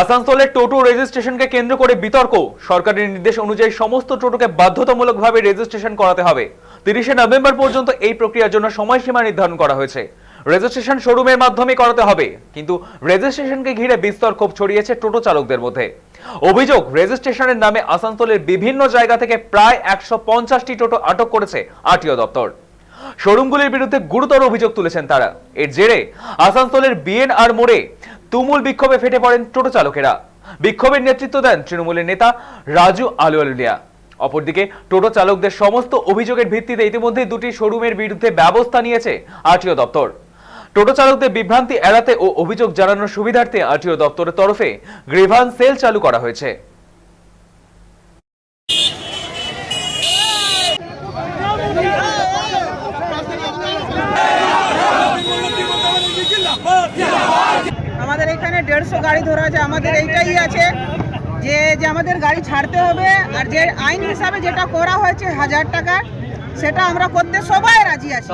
আসানসোলের টোটো রেজিস্ট্রেশনকে কেন্দ্র করে বিতর্ক। সরকারের নির্দেশ অনুযায়ী সমস্ত টোটোকে বাধ্যতামূলকভাবে রেজিস্ট্রেশন করাতে হবে। তিরিশে নভেম্বর পর্যন্ত এই প্রক্রিয়ার জন্য সময়সীমা নির্ধারণ করা হয়েছে। রেজিস্ট্রেশন শোরুমের মাধ্যমে করাতে হবে, কিন্তু রেজিস্ট্রেশনকে ঘিরে বিস্তর ক্ষোভ ছড়িয়েছে টোটো চালকদের মধ্যে। অভিযোগ, রেজিস্ট্রেশনের নামে আসানসোলের বিভিন্ন জায়গা থেকে প্রায় একশো পঞ্চাশটি টোটো আটক করেছে আরটিও দপ্তর। শোরুমগুলির বিরুদ্ধে গুরুতর অভিযোগ তুলেছেন তারা। এর জেরে আসানসোলের বিএনআর মোড়ে তুমুল বিক্ষোভে ফেটে পড়েন টোটো চালকেরা। বিক্ষোভের নেতৃত্ব দেন তৃণমূলের নেতা রাজু আলুয়ালুলিয়া অপরদিকে টোটো চালকদের সমস্ত অভিযোগের ভিত্তিতে ইতিমধ্যে দুটি শোরুমের বিরুদ্ধে ব্যবস্থা নিয়েছে আরটিও দপ্তর। টোটো চালকদের বিভ্রান্তি এড়াতে ও অভিযোগ জানানোর সুবিধার্থে আরটিও দপ্তরের তরফে গ্রেভান সেল চালু করা হয়েছে আমাদের এখানে দেড়শো গাড়ি ধরা আছে আমাদের এইটাই আছে যে যে আমাদের গাড়ি ছাড়তে হবে আর যে আইন হিসাবে যেটা করা হয়েছে হাজার টাকা সেটা আমরা করতে সবাই রাজি আছি।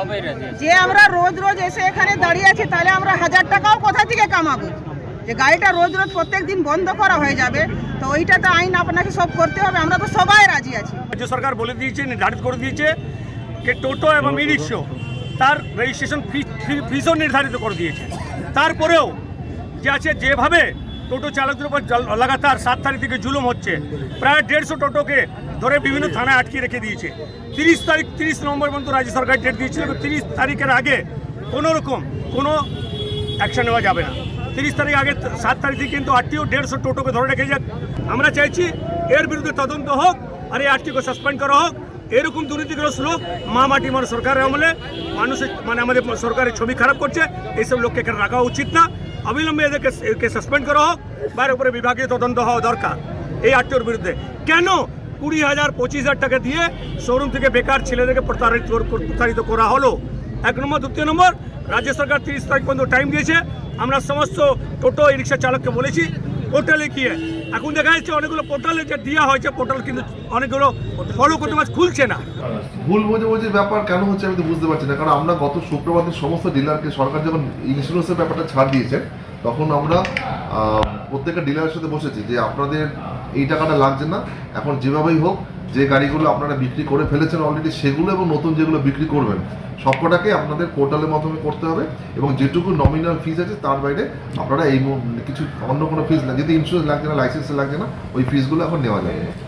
যে আমরা রোজ রোজ এসে এখানে দাঁড়িয়ে আছি তাহলে আমরা হাজার টাকাও কোথা থেকে কামাবো? যে গাড়িটা রোজ রোজ প্রত্যেক দিন বন্ধ করা হয়ে যাবে তো ওইটা তো আইন আপনাকে সব করতে হবে আমরা তো সবাই রাজি আছি। রাজ্য সরকার বলে দিয়েছে নির্ধারিত করে দিয়েছে যে টোটো এবং ই রিক্সো তার রেজিস্ট্রেশন ফি ফিসও নির্ধারিত করে দিয়েছে। তারপরেও যে আছে যেভাবে টোটো চালকদের উপর লাগাতার সাত তারিখ থেকে জুলুম হচ্ছে। প্রায় দেড়শো টোটোকে ধরে বিভিন্ন থানায় আটকে রেখে দিয়েছে। তিরিশ তারিখ, তিরিশ নভেম্বর পর্যন্ত রাজ্য সরকার ডেট দিয়েছিল তিরিশ তারিখের আগে কোনো রকম কোনো অ্যাকশন নেওয়া যাবে না। তিরিশ তারিখ আগে সাত তারিখ থেকে কিন্তু আটটিও দেড়শো টোটোকে ধরে রেখে যাক। আমরা চাইছি এর বিরুদ্ধে তদন্ত হোক আর এই আটটিকে সাসপেন্ড করা হোক। এরকম দুর্নীতিগ্রস্ত লোক মা মাটি মানে সরকারের আমলে মানুষের মানে আমাদের সরকারের ছবি খারাপ করছে, এইসব লোককে এখানে রাখা উচিত না। অবিলম্বে এদেরকে একে সাসপেন্ড করা হোক বা এর উপরে বিভাগীয় তদন্ত হওয়া দরকার এই আটটির বিরুদ্ধে। কেন কুড়ি হাজার পঁচিশ হাজার টাকা দিয়ে শোরুম থেকে বেকার ছেলেদেরকে প্রতারিত প্রতারিত করা হলো? এক নম্বর। দ্বিতীয় নম্বর, রাজ্য সরকার তিরিশ তারিখ পর্যন্ত টাইম দিয়েছে। আমরা সমস্ত টোটো ই রিক্সা চালককে বলেছি পোর্টালে গিয়ে এখন দেখা যাচ্ছে অনেকগুলো পোর্টালে যে দেওয়া হয়েছে, পোর্টাল কিন্তু অনেকগুলো ফলো করতে পারছে, খুলছে না। ভুল বোঝে বোঝাবুঝির ব্যাপার কেন হচ্ছে আমি তো বুঝতে পারছি না, কারণ আমরা গত শুক্রবার দিন সমস্ত ডিলারকে, সরকার যখন ইন্স্যুরেন্সের ব্যাপারটা ছাড় দিয়েছে তখন আমরা প্রত্যেকটা ডিলারের সাথে বসেছি যে আপনাদের এই টাকাটা লাগছে না, এখন যেভাবেই হোক যে গাড়িগুলো আপনারা বিক্রি করে ফেলেছেন অলরেডি সেগুলো এবং নতুন যেগুলো বিক্রি করবেন, সবকটাকে আপনাদের পোর্টালের মাধ্যমে করতে হবে এবং যেটুকু নমিনাল ফিজ আছে তার বাইরে আপনারা এই কিছু অন্য কোনো ফিজ লাগে যদি ইন্স্যুরেন্স লাগছে না লাইসেন্স লাগছে না, ওই ফিজগুলো এখন নেওয়া যাবে।